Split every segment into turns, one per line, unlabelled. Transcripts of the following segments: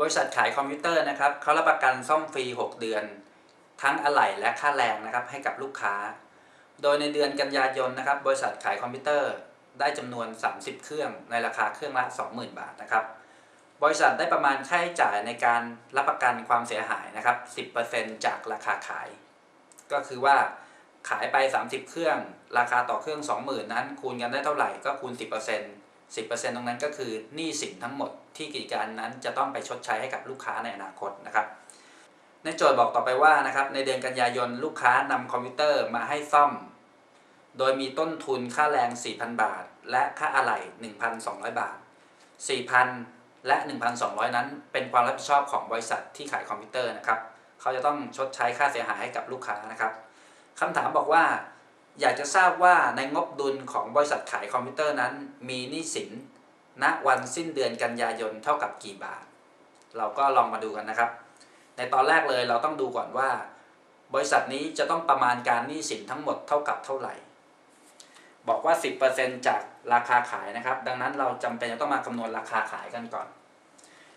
บริษัทขายคอมพิวเตอร์นะครับเขารับประกันซ่อมฟรี 6 เดือน ทั้งอะไหล่และค่าแรงนะครับให้กับลูกค้า โดยในเดือนกันยายนนะครับ บริษัทขายคอมพิวเตอร์ได้จำนวน 30 เครื่องในราคาเครื่องละ 20,000 บาทนะครับ บริษัทได้ประมาณค่าใช้จ่ายในการรับประกันความเสียหายนะครับ 10%จากราคาขาย ก็คือว่าขายไป 30 เครื่อง ราคาต่อเครื่อง 20,000 นั้น คูณกันได้เท่าไหร่ก็คูณ 10% 10%ตรงนั้นก็คือหนี้สินทั้งหมดที่กิจการนั้นจะต้องไปชดใช้ให้กับลูกค้าในอนาคตนะครับ ในโจทย์บอกต่อไปว่านะครับในเดือนกันยายนลูกค้านำคอมพิวเตอร์มาให้ซ่อม โดยมีต้นทุนค่าแรง 4,000 บาท และค่าอะไหล่1,200 บาท 4,000 และ 1,200 นั้น เป็นความรับผิดชอบของบริษัทที่ขายคอมพิวเตอร์นะครับ เขาจะต้องชดใช้ค่าเสียหายให้กับลูกค้านะครับคำถามบอกว่า อยากจะทราบว่าในงบดุลของบริษัทขายคอมพิวเตอร์นั้น มีหนี้สินณวันสิ้นเดือนกันยายนเท่ากับกี่บาท เราก็ลองมาดูกันนะครับ ในตอนแรกเลยเราต้องดูก่อนว่า บริษัทนี้จะต้องประมาณการหนี้สินทั้งหมดเท่ากับเท่าไหร่ บอกว่า 10%จากราคาขายนะครับ ดังนั้นเราจำเป็นจะต้องมาคำนวณราคาขายกันก่อน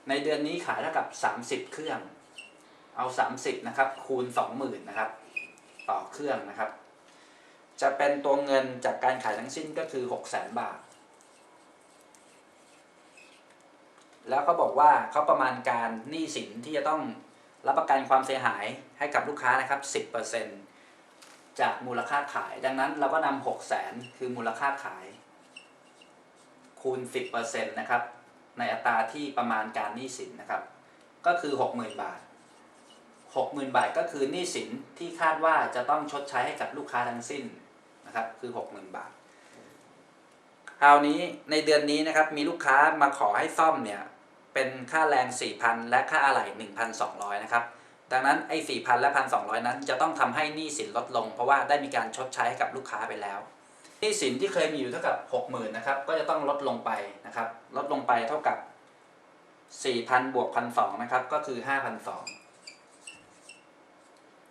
ในเดือนนี้ขายเท่ากับ 30 เครื่อง เอา 30นะครับคูณ 20,000นะครับต่อเครื่องนะครับ จะเป็นตัวเงินจากการขายทั้งสิ้นก็คือ600,000บาท แล้วเขาบอกว่าเขาประมาณการหนี้สินที่จะต้องรับประกันความเสียหายให้กับลูกค้านะครับ 10%จากมูลค่าขาย ดังนั้นเราก็นำ6 0 0 0 0คือมูลค่าขาย คูณ 10%นะครับ ในอัตราที่ประมาณการหนี้สินนะครับ ก็คือ 60,000 บาท 60,000 บาทก็คือหนี้สินที่คาดว่าจะต้องชดใช้ให้กับลูกค้าทั้งสิ้น นะครับ คือ60,000บาทคราวนี้ในเดือนนี้นะครับ มีลูกค้ามาขอให้ซ่อมเนี่ย เป็นค่าแรง4,000และค่าอะไหล่1,200นะครับ ดังนั้นไอ้4,000และ1,200นั้น จะต้องทำให้หนี้สินลดลง เพราะว่าได้มีการชดใช้ให้กับลูกค้าไปแล้วหนี้สินที่เคยมีอยู่เท่ากับ60,000นะครับ ก็จะต้องลดลงไปนะครับ ลดลงไปเท่ากับ4,000บวก1,200นะครับ ก็คือ5,200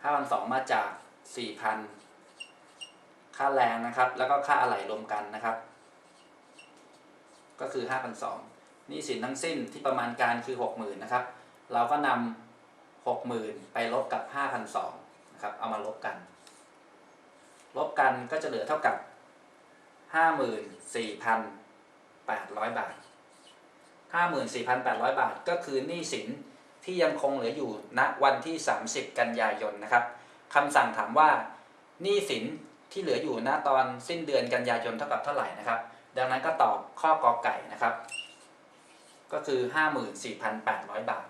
5,200มาจาก4,000 ค่าแรงนะครับ แล้วก็ค่าอะไหล่รวมกันนะครับ ก็คือ 5,200หนี้สินทั้งสิ้นที่ประมาณการคือ 60,000นะครับ เราก็นำ60,000 ไปลบกับ 5,200นะครับ เอามาลบกัน ลบกันก็จะเหลือเท่ากับ 54,800 บาท 54,800 บาทก็คือหนี้สินที่ยังคงเหลืออยู่ณวันที่ 30 กันยายนนะครับคำสั่งถามว่าหนี้สิน ที่เหลืออยู่ณตอนสิ้นเดือนกันยายนเท่ากับเท่าไหร่นะครับ ดังนั้นก็ตอบข้อกอไก่นะครับ ก็คือ 54,800 บาทนะครับ